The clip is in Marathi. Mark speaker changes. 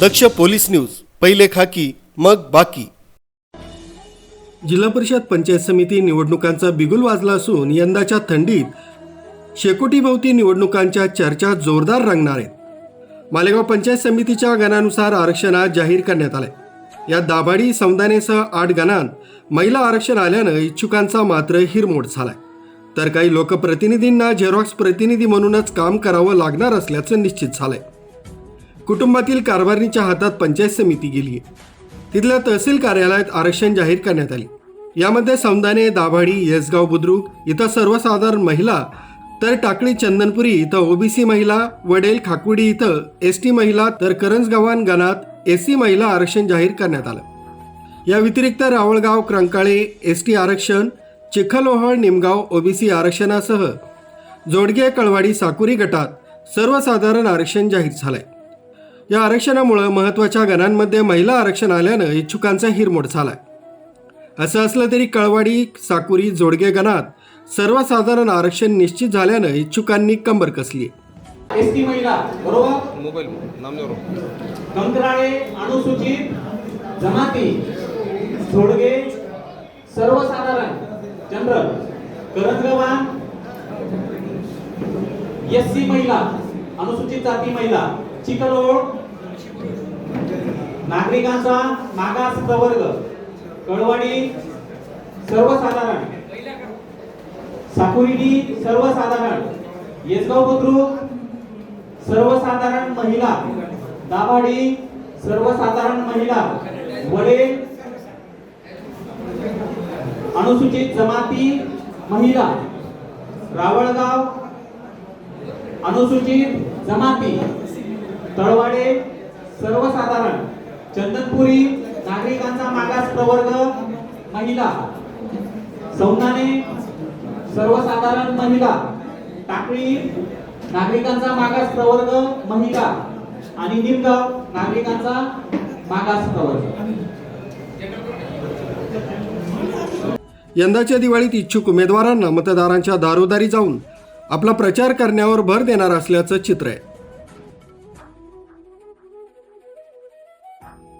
Speaker 1: दक्ष पोलीस न्यूज पहिले खाकी मग बाकी. जिल्हा परिषद पंचायत समिती निवडणुकांचा बिगुल वाजला असून यंदाच्या थंडीत शेकोटीभोवती निवडणुकांच्या चर्चा जोरदार रंगणार आहेत. मालेगाव पंचायत समितीच्या गणानुसार आरक्षण आज जाहीर करण्यात आलंय. या दाभाडी सौंदानेसह आठ गणांत महिला आरक्षण आल्यानं इच्छुकांचा मात्र हिरमोड झालाय. तर काही लोकप्रतिनिधींना झेरॉक्स प्रतिनिधी म्हणूनच काम करावं लागणार असल्याचं निश्चित झालंय. कुटुंबातील कारभारणीच्या हातात पंचायत समिती गेली आहे. तिथल्या तहसील कार्यालयात आरक्षण जाहीर करण्यात आले. यामध्ये समदाने दाभाडी येसगाव बुद्रुक इथं सर्वसाधारण महिला तर टाकळी चंदनपुरी इथं ओबीसी महिला वडेल खाकुडी इथं एस टी महिला तर करंजगावान गणात एस सी महिला आरक्षण जाहीर करण्यात आलं. या व्यतिरिक्त रावळगाव क्रंकाळे एस टी आरक्षण चिखलोहळ निमगाव ओबीसी आरक्षणासह जोडगे कळवाडी साकुरी गटात सर्वसाधारण आरक्षण जाहीर झालंय. या आरक्षणामुळं महत्त्वाच्या गणांमध्ये महिला आरक्षण आल्यानं इच्छुकांचा हिरमोड झालाय. असं असलं तरी कळवाडी साकुरी जोडगे गणात सर्वसाधारण आरक्षण निश्चित झाल्यानं इच्छुकांनी कंबर कसली.
Speaker 2: एस टी महिला बरोबर?
Speaker 3: मोबाईल नामदेव
Speaker 2: कंत्राळे अनुसूचित जमाती सोडगे सर्वसाधारण जनरल करंजगवान एस सी महिला. अनुसूचित जाती महिला चिकलोड नागरिकांचा मागास प्रवर्ग कळवाडी सर्वसाधारण साकुर्डी सर्वसाधारण येसगाव बुद्रुक सर्वसाधारण महिला दाभाडी सर्वसाधारण महिला वडे अनुसूचित जमाती महिला रावळगाव अनुसूचित जमाती तळवाडे सर्वसाधारण चंदनपुरी नागरिकांचा मागास प्रवर्ग महिला सौनाने सर्वसाधारण महिला टाकळी नागरिकांचा मागास प्रवर्ग महिला आणि निमगाव नागरिकांचा मागास प्रवर्ग.
Speaker 1: यंदाच्या दिवाळीत इच्छुक उमेदवारांना मतदारांच्या दारोदारी जाऊन आपला प्रचार करण्यावर भर देणार असल्याचं चित्र आहे.